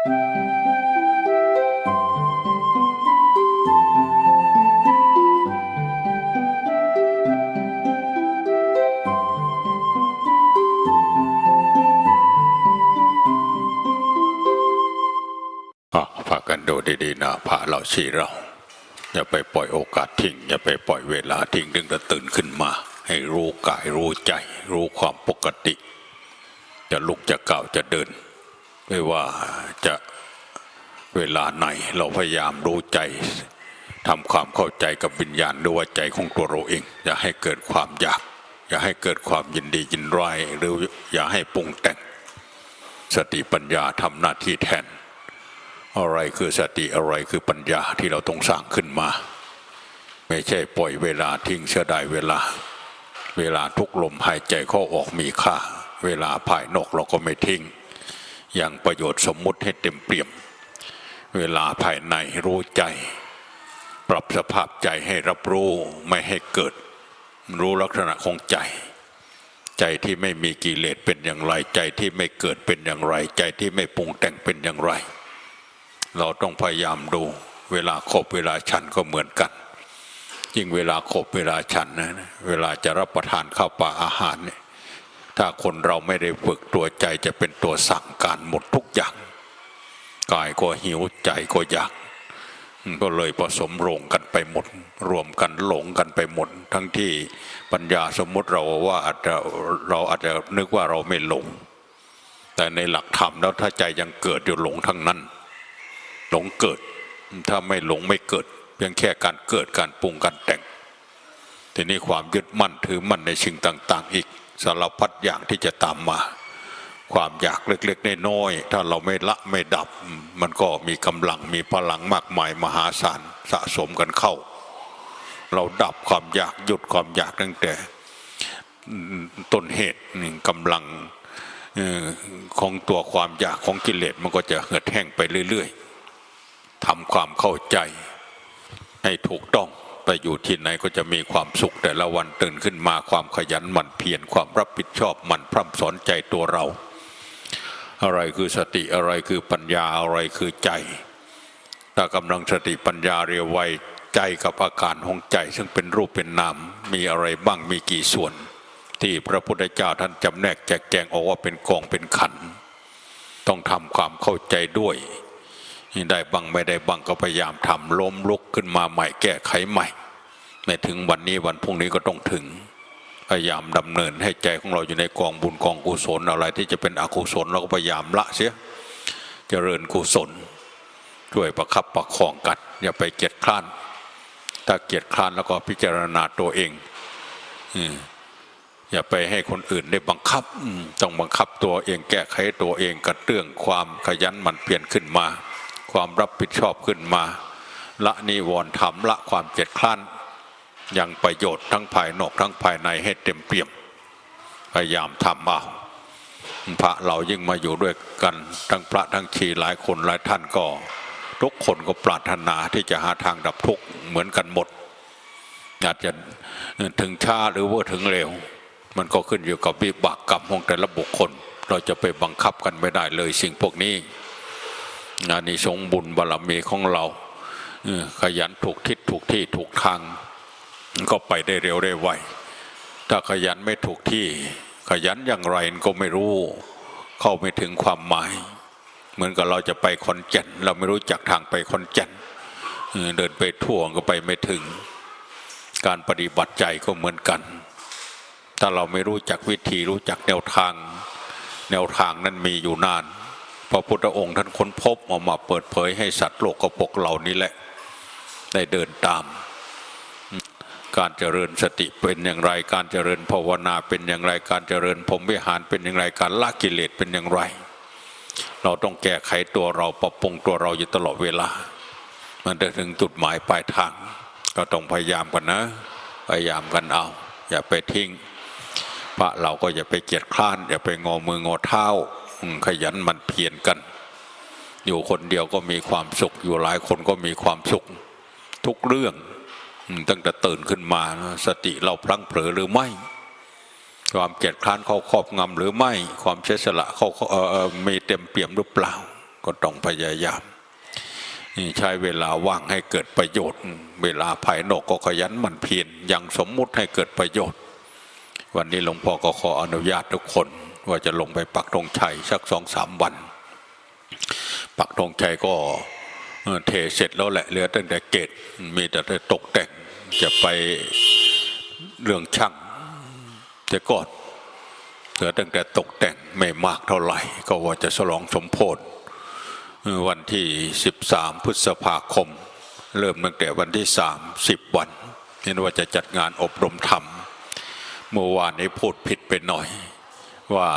อะพากันดูดีๆนะพระเราชี้เรา อย่าไปปล่อยโอกาสทิ้ง อย่าไปปล่อยเวลาทิ้งดึงจะตื่นขึ้นมา ให้รู้กายรู้ใจ รู้ความปกติ จะลุกจะก้าวจะเดิน ไม่ว่าจะเวลาไหนเราพยายามรู้ใจทำความเข้าใจกับวิญญาณด้วยว่าใจของตัวเราเอง อย่าให้เกิดความอยาก อย่าให้เกิดความยินดียินร้ายหรืออย่าให้ปรุงแต่ง สติปัญญาทำหน้าที่แทน อะไรคือสติอะไรคือปัญญาที่เราต้องสร้างขึ้นมา ไม่ใช่ปล่อยเวลาทิ้งเสียดายเวลา เวลาทุกลมหายใจเข้าออกมีค่า เวลาภายนอกเราก็ไม่ทิ้ง อย่างประโยชน์สมมุติให้เต็มเปี่ยม เวลาภายในรู้ใจ ปรับสภาพใจให้รับรู้ไม่ให้เกิด รู้ลักษณะของใจ ใจที่ไม่มีกิเลสเป็นอย่างไร ใจที่ไม่เกิดเป็นอย่างไร ใจที่ไม่ปรุงแต่งเป็นอย่างไร เราต้องพยายามดูเวลาขบเวลาฉันก็เหมือนกันยิ่งเวลาขบเวลาฉันนะเวลาจะรับประทานข้าวปลาอาหารเนี่ย ถ้าคนเราไม่ได้ฝึกตัวใจจะเป็นตัวสั่งการหมดทุกอย่าง กายก็หิวใจก็อยากก็เลยผสมโรงกันไปหมด รวมกันหลงกันไปหมด ทั้งที่ปัญญาสมมติเราว่าอาจจะเราอาจจะนึกว่าเราไม่หลง แต่ในหลักธรรมแล้วถ้าใจยังเกิดอยู่หลงทั้งนั้น หลงเกิด ถ้าไม่หลงไม่เกิด เพียงแค่การเกิดการปรุงการแต่ง ทีนี้ความยึดมั่นถือมั่นในสิ่งต่าง ๆ อีก สารพัดอย่างที่จะตามมา ความอยากเล็กๆน้อยๆถ้าเราไม่ละไม่ดับ มันก็มีกำลังมีพลังมากมายมหาศาลสะสมกันเข้า เราดับความอยากหยุดความอยากตั้งแต่ต้นเหตุนี่กำลังของตัวความอยากของกิเลสมันก็จะเหือดแห้งไปเรื่อย ๆทำความเข้าใจให้ถูกต้อง ไปอยู่ที่ไหนก็จะมีความสุข แต่ละวันตื่นขึ้นมาความขยันหมั่นเพียรความรับผิดชอบหมันพร่ำสอนใจตัวเรา อะไรคือสติอะไรคือปัญญาอะไรคือใจ ถ้ากำลังสติปัญญาเรียวไวใจกับอาการของใจ ซึ่งเป็นรูปเป็นนามมีอะไรบ้างมีกี่ส่วน ที่พระพุทธเจ้าท่านจำแนกแจกแจงออกว่าเป็นกองเป็นขัน ต้องทำความเข้าใจด้วย ได้บ้างไม่ได้บ้างก็พยายามทำล้มลุกขึ้นมาใหม่แก้ไขใหม่ในถึงวันนี้วันพรุ่งนี้ก็ต้องถึง พยายามดำเนินให้ใจของเราอยู่ในกองบุญกองกุศลอะไรที่จะเป็นอกุศลเราก็พยายามละเสียเจริญกุศล ช่วยประคับประคองกันอย่าไปเกียจคร้าน ถ้าเกียจคร้านแล้วก็พิจารณาตัวเองอย่าไปให้คนอื่นได้บังคับต้องบังคับตัวเองแก้ไขตัวเองกระเตื้องความขยันหมันเปลี่ยนขึ้นมา ความรับผิดชอบขึ้นมา ละนิวรณ์ธรรมละความเกียจคร้านยังประโยชน์ทั้งภายนอกทั้งภายในให้เต็มเปี่ยมพยายามทำเอาพระเรายิ่งมาอยู่ด้วยกันทั้งพระทั้งชีหลายคนหลายท่านก็ ทุกคนก็ปรารถนาที่จะหาทางดับทุกข์เหมือนกันหมดอาจจะถึงช้าหรือว่าถึงเร็ว มันก็ขึ้นอยู่กับวิบากกรรมของแต่ละบุคคล เราจะไปบังคับกันไม่ได้เลยสิ่งพวกนี้ อานิสงส์บุญบารมีของเราขยันถูกทิศถูกที่ถูกทาง ก็ไปได้เร็วได้ไวถ้าขยันไม่ถูกที่ ขยันอย่างไรก็ไม่รู้ เข้าไม่ถึงความหมาย เหมือนกับเราจะไปคอนแก่นเราไม่รู้จักทางไปคอนแก่นเดินไปทั่วก็ไปไม่ถึง การปฏิบัติใจก็เหมือนกัน ถ้าเราไม่รู้จักวิธีรู้จักแนวทาง แนวทางนั้นมีอยู่นาน พระพุทธองค์ท่านค้นพบออกมาเปิดเผยให้สัตว์โลกกระปกเหล่านี้แหละ ได้เดินตาม การเจริญสติเป็นอย่างไร การเจริญภาวนาเป็นอย่างไร การเจริญพรมวิหารเป็นอย่างไร การละกิเลสเป็นอย่างไร เราต้องแก้ไขตัวเราปรับปรุงตัวเราอยู่ตลอดเวลา มันจะถึงจุดหมายปลายทาง ก็ต้องพยายามกันนะ พยายามกันเอา อย่าไปทิ้งพระเราก็อย่าไปเกียจคร้าน อย่าไปงอมืองอเท้า ขยันมันเพียรกัน อยู่คนเดียวก็มีความสุข อยู่หลายคนก็มีความสุขทุกเรื่อง ตั้งแต่ตื่นขึ้นมาสติเราพลั้งเผลอหรือไม่ ความเกียจคร้านเขาครอบงำหรือไม่ ความเฉสละเขาเอ่อมีเต็มเปี่ยมหรือเปล่า ก็ต้องพยายามใช้เวลาว่างให้เกิดประโยชน์ เวลาภายนอกก็ขยันมันเพียรยังสมมุติให้เกิดประโยชน์ วันนี้หลวงพ่อก็ขออนุญาตทุกคน ว่าจะลงไปปักธงชัยสักสองสามวัน ปักธงชัยก็เทเสร็จแล้วแหละเหลือตั้งแต่เกตมีแต่ตกแต่งจะไปเรื่องช่างจะก่อนเหลือตั้งแต่ตกแต่งไม่มากเท่าไหร่ ก็ว่าจะฉลองสมโพธิวันที่ 13 พฤษภาคม เริ่มตั้งแต่วันที่ 30 วันนี่ว่าจะจัดงานอบรมธรรม เมื่อวานนี้พูดผิดไปหน่อย ว่า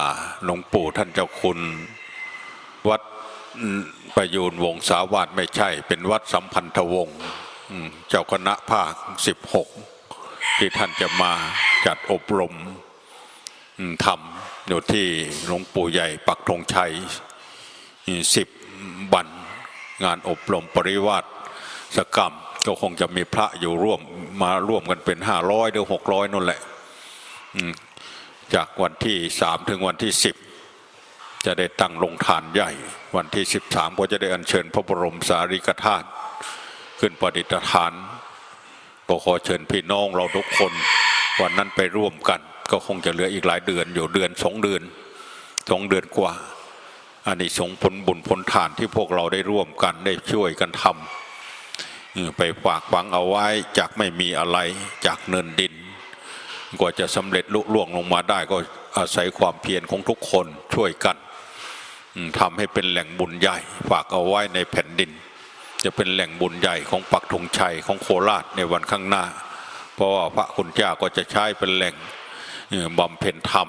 หลวงปู่ท่านเจ้าคุณวัดประยูนวงศาวาสไม่ใช่ เป็นวัดสัมพันธวงศ์เจ้าคณะภาค16ที่ท่านจะมาจัดอบรมอืมธรรมอยู่ที่หลวงปู่ใหญ่ปักธงชัยสิบวันงานอบรมปริวาสสกรรมก็คงจะมีพระอยู่ร่วมมาร่วมกันเป็นห้าร้อยหรือหกร้อยนั่นแหละ จากวันที่สามถึงวันที่สิบจะได้ตั้งลงทานใหญ่ วันที่สิบสามก็จะได้อัญเชิญพระบรมสารีริกธาตุขึ้นประดิษฐานก็ขอเชิญพี่น้องเราทุกคน วันนั้นไปร่วมกัน ก็คงจะเหลืออีกหลายเดือนอยู่เดือนสองเดือนสองเดือนกว่าอันนี้สงผลบุญผลทานที่พวกเราได้ร่วมกันได้ช่วยกันทำไปฝากฝังเอาไว้จากไม่มีอะไรจากเนินดิน กว่าจะสำเร็จลุล่วงลงมาได้ก็อาศัยความเพียรของทุกคนช่วยกันทำให้เป็นแหล่งบุญใหญ่ฝากเอาไว้ในแผ่นดิน จะเป็นแหล่งบุญใหญ่ของปักธงชัยของโคราชในวันข้างหน้า เพราะว่าพระคุณเจ้าก็จะใช้เป็นแหล่งบำเพ็ญธรรม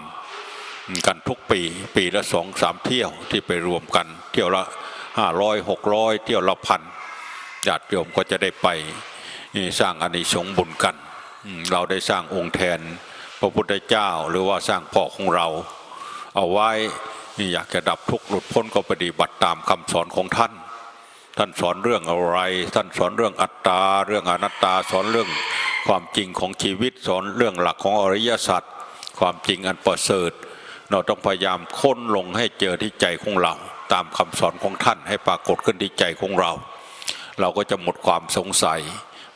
กันทุกปีปีละสองสามเที่ยวที่ไปรวมกัน เที่ยวละห้าร้อยหกร้อยเที่ยวละพันญาติโยมก็จะได้ไปสร้างอานิสงส์บุญกัน เราได้สร้างองค์แทน พระพุทธเจ้าหรือว่าสร้างพ่อของเรา เอาไว้นี่อยากจะดับทุกข์หลุดพ้นก็ปฏิบัติตามคำสอนของท่าน ท่านสอนเรื่องอะไร ท่านสอนเรื่องอัตตา เรื่องอนัตตาสอนเรื่องความจริงของชีวิตสอนเรื่องหลักของอริยสัจความจริงอันประเสริฐ เราต้องพยายามค้นลงให้เจอที่ใจของเรา ตามคำสอนของท่านให้ปรากฏขึ้นที่ใจของเรา เราก็จะหมดความสงสัย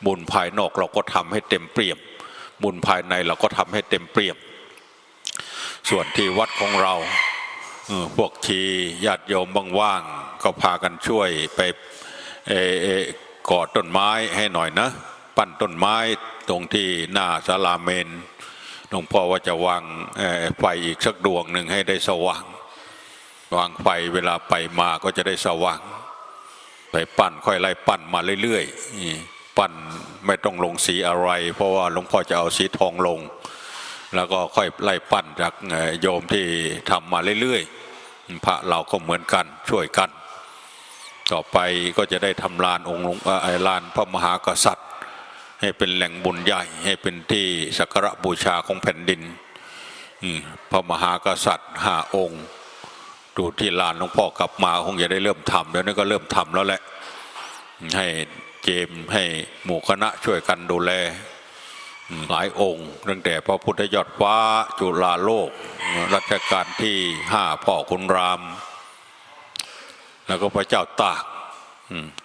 บุญภายนอกเราก็ทำให้เต็มเปี่ยม บุญภายในเราก็ทำให้เต็มเปี่ยม ส่วนที่วัดของเราพวกทีญาติโยมว่างๆก็พากันช่วยไปเอเออกอดต้นไม้ให้หน่อยนะ ปั้นต้นไม้ตรงที่หน้าศาลาเมนหลวงพ่อว่าจะวางไฟอีกสักดวงหนึ่งให้ได้สว่าง วางไฟเวลาไปมาก็จะได้สว่าง ไปปั้นค่อยไล่ปั้นมาเรื่อยๆนี่ ปั้นไม่ต้องลงสีอะไร เพราะว่าหลวงพ่อจะเอาสีทองลง แล้วก็ค่อยไล่ปั้นจากโยมที่ทำมาเรื่อยๆพระเราก็เหมือนกันช่วยกัน ต่อไปก็จะได้ทำลานองค์หลวงไอ้ลานพระมหากษัตริย์ ให้เป็นแหล่งบุญใหญ่ให้เป็นที่สักการะบูชาของแผ่นดินพระมหากษัตริย์ห้าองค์ดูที่ลานหลวงพ่อกลับมาคงจะได้เริ่มทำแล้วนี่ก็เริ่มทำแล้วแหละให้ เจมให้หมู่คณะช่วยกันดูแล หลายองค์ตั้งแต่พระพุทธยอดฟ้าจุฬาโลกรัชกาลที่ห้าพ่อคุณราม แล้วก็พระเจ้าตาก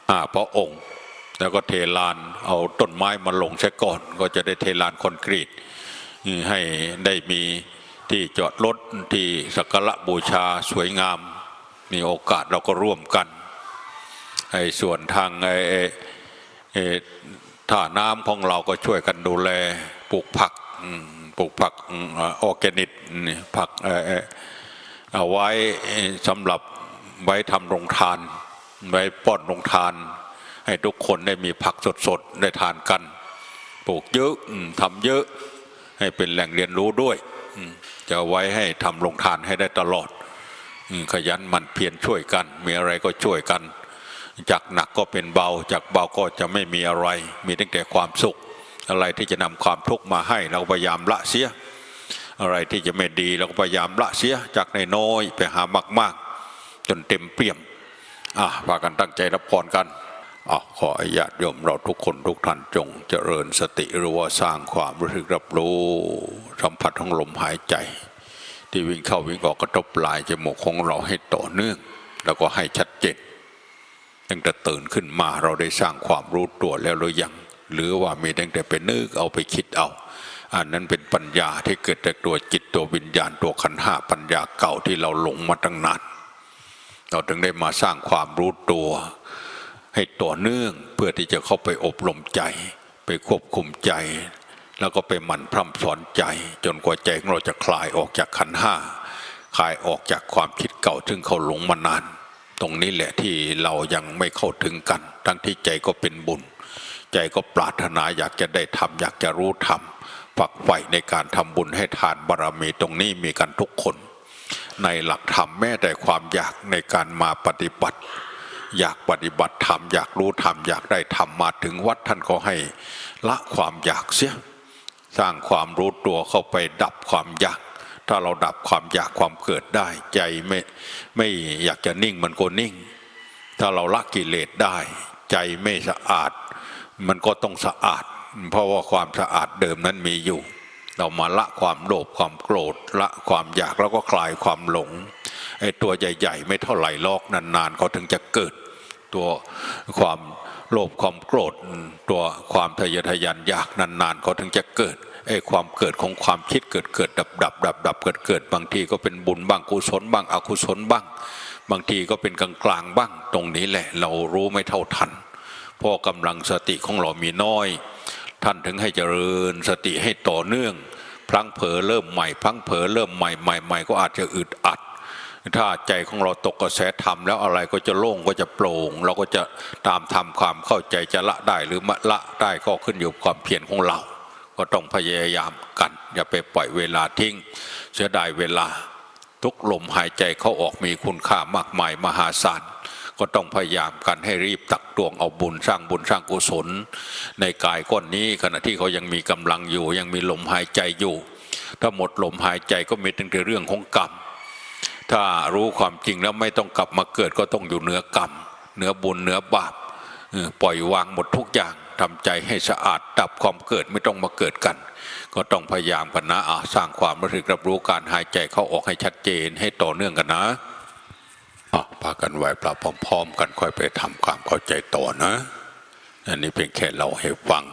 ห้าพระองค์ แล้วก็เทลานเอาต้นไม้มาลงใช้ก่อน ก็จะได้เทลานคอนกรีตให้ได้มีที่จอดรถที่สักการะบูชาสวยงาม มีโอกาสเราก็ร่วมกันไอ้ส่วนทางไอ้ ไอ้ไอ้ท่าน้ำของเราก็ช่วยกันดูแลปลูกผักปลูกผักออร์แกนิกผักเอาไว้สำหรับไว้ทำโรงทาน ไว้ป้อนโรงทาน ให้ทุกคนได้มีผักสดๆได้ทานกัน ปลูกเยอะทำเยอะ ให้เป็นแหล่งเรียนรู้ด้วย จะไว้ให้ทำโรงทานให้ได้ตลอดขยันหมันเพียรช่วยกัน มีอะไรก็ช่วยกัน จากหนักก็เป็นเบา จากเบาก็จะไม่มีอะไร มีตั้งแต่ความสุข อะไรที่จะนำความทุกข์มาให้เราพยายามละเสีย อะไรที่จะไม่ดีเราก็พยายามละเสียจากในน้อยไปหามาก ๆ จนเต็มเปี่ยมอะพากันตั้งใจรับพรกันอะขอให้ญาติโยมเราทุกคนทุกท่านจงเจริญสติหรือว่าสร้างความรู้สึกรับรู้สัมผัสของลมหายใจ ที่วิ่งเข้าวิ่งออกกระทบปลายจมูกของเราให้ต่อเนื่อง แล้วก็ให้ชัดเจน ตั้งแต่ตื่นขึ้นมาเราได้สร้างความรู้ตัวแล้วหรือยัง หรือว่ามีตั้งแต่ไปนึกเอาไปคิดเอา อันนั้นเป็นปัญญาที่เกิดจากตัวจิตตัววิญญาณตัวขันห้าปัญญาเก่าที่เราหลงมาตั้งนานเราถึงได้มาสร้างความรู้ตัว ให้ต่อเนื่องเพื่อที่จะเข้าไปอบรมใจ ไปควบคุมใจ แล้วก็ไปหมั่นพร่ำสอนใจ จนกว่าใจของเราจะคลายออกจากขันห้าคลายออกจากความคิดเก่าซึ่งเขาหลงมานาน ตรงนี้แหละที่เรายังไม่เข้าถึงกัน ทั้งที่ใจก็เป็นบุญ ใจก็ปรารถนาอยากจะได้ทำอยากจะรู้ทำฝักใฝ่ในการทำบุญให้ทานบารมีตรงนี้มีกันทุกคน ในหลักธรรมแม้แต่ความอยากในการมาปฏิบัติ อยากปฏิบัติธรรมอยากรู้ธรรมอยากได้ธรรมมาถึงวัดท่านก็ให้ละความอยากเสีย สร้างความรู้ตัวเข้าไปดับความอยาก ถ้าเราดับความอยากความเกิดได้ ใจไม่ไม่อยากจะนิ่งมันก็นิ่ง ถ้าเราละกิเลสได้ ใจไม่สะอาด มันก็ต้องสะอาด เพราะว่าความสะอาดเดิมนั้นมีอยู่ เรามาละความโลภความโกรธละความอยากแล้วก็คลายความหลงไอ้ตัวใหญ่ ๆ ไม่เท่าไหร่ลอกนานๆเขาถึงจะเกิดตัวความโลภความโกรธ ตัวความทะเยอทะยานอยากนานๆเขาถึงจะเกิด ไอ้ความเกิดของความคิดเกิดเกิดดับดับดับดับเกิดเกิดบางทีก็เป็นบุญบ้างกุศลบ้างอกุศลบ้าง บางทีก็เป็นกลางกลางบ้าง ตรงนี้แหละ เรารู้ไม่เท่าทันเพราะกำลังสติของเรามีน้อย ท่านถึงให้เจริญสติให้ต่อเนื่อง พลังเผลอเริ่มใหม่ พลังเผลอเริ่มใหม่ใหม่ใหม่ก็อาจจะอึดอัดถ้าใจของเราตกกระแสธรรมแล้วอะไรก็จะโล่งก็จะโปร่ง เราก็จะตามทำความเข้าใจจะละได้หรือม่ละได้ก็ขึ้นอยู่กับความเพียรของเรา ก็ต้องพยายามกัน อย่าไปปล่อยเวลาทิ้ง เสียดายเวลา ทุกลมหายใจเข้าออกมีคุณค่ามากมายมหาศาลก็ต้องพยายามกันให้รีบตักตวงเอาบุญสร้างบุญสร้างกุศล ในกายก้อนนี้ขณะที่เขายังมีกำลังอยู่ ยังมีลมหายใจอยู่ ถ้าหมดลมหายใจก็มีตั้งแต่เรื่องของกรรม ถ้ารู้ความจริงแล้วไม่ต้องกลับมาเกิดก็ต้องอยู่เหนือกรรมเหนือบุญเหนือบาปปล่อยวางหมดทุกอย่าง ทำใจให้สะอาดดับความเกิดไม่ต้องมาเกิดกัน ก็ต้องพยายามกันนะอะสร้างความรู้สึกรับรู้การหายใจเข้าออกให้ชัดเจนให้ต่อเนื่องกันนะอะพากันไหวปลาพร้อม ๆ กันค่อยไปทำความเข้าใจต่อนะ อันนี้เป็นแค่เราให้ฟัง